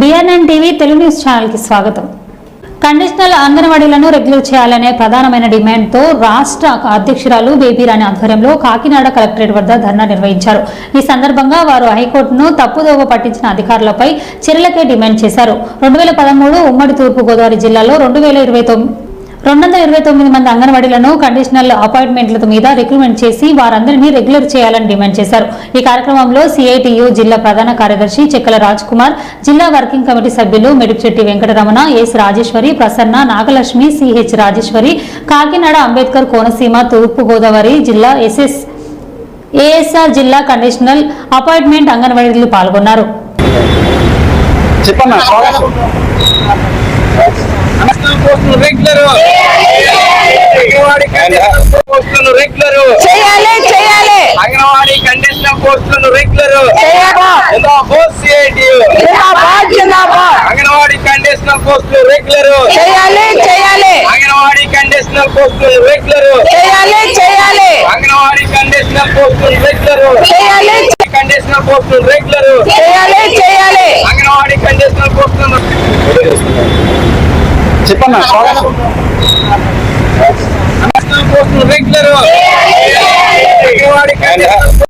BRN TV Telugu news ఛానల్కి స్వాగతం. Conditional అంగన్వాడీలను regular చేయాలనే ప్రధానమైన డిమాండ్తో రాష్ట్ర అధ్యక్షురాలు బేబీరాణి ఆధ్వర్యంలో కాకినాడ కలెక్టరేట్ వద్ద ధర్నా నిర్వహించారు. ఈ సందర్భంగా వారు హైకోర్టును తప్పుదోవ పట్టించిన అధికారులపై చర్యలకే డిమాండ్ చేశారు. రెండు వేల పదమూడు ఉమ్మడి తూర్పుగోదావరి జిల్లాలో రెండు వేల ఇరవై రెండు వందల ఇరవై తొమ్మిది మంది అంగన్వాడీలను కండిషనల్ అపాయింట్మెంట్ల మీద రిక్రూట్మెంట్ చేసి వారందరినీ రెగ్యులర్ చేయాలని డిమాండ్ చేశారు. ఈ కార్యక్రమంలో సిఐటియు జిల్లా ప్రధాన కార్యదర్శి చెక్కల రాజ్ కుమార్ జిల్లా వర్కింగ్ కమిటీ సభ్యులు మెడిపిచెట్టి వెంకటరమణ ఎస్ రాజేశ్వరి ప్రసన్న నాగలక్ష్మి సిహెచ్ రాజేశ్వరి కాకినాడ అంబేద్కర్ కోనసీమ తూర్పు గోదావరి జిల్లా ఎస్ఎస్ ఏఎస్ఆర్ జిల్లా కండిషనల్ అపాయింట్మెంట్ అంగన్వాడీలు పాల్గొన్నారు. చెప్పన్నా పోస్టులు రెగ్యులర్. అంగన్వాడీ కండిషనల్ పోస్టులను రెగ్యులర్. చేయాలి చేయాలి. అంగన్వాడీ కండిషనల్ పోస్టులను రెగ్యులర్. చేయాలి సిఐటియు జిందాబాద్ జిందాబాద్. అంగన్వాడీ కండిషనల్ పోస్టులు రెగ్యులర్. చేయాలి చేయాలి. అంగన్వాడీ కండిషనల్ పోస్టులు రెగ్యులర్. చేయాలి చేయాలి. అంగన్వాడీ కండిషనల్ పోస్టులు రెగ్యులర్. చేయాలి. కండిషనల్ పోస్టులు రెగ్యులర్. చేయాలి చేయాలి. అంగన్వాడీ కండిషనల్ పోస్టులను పోస్టులు రెగ్యులర్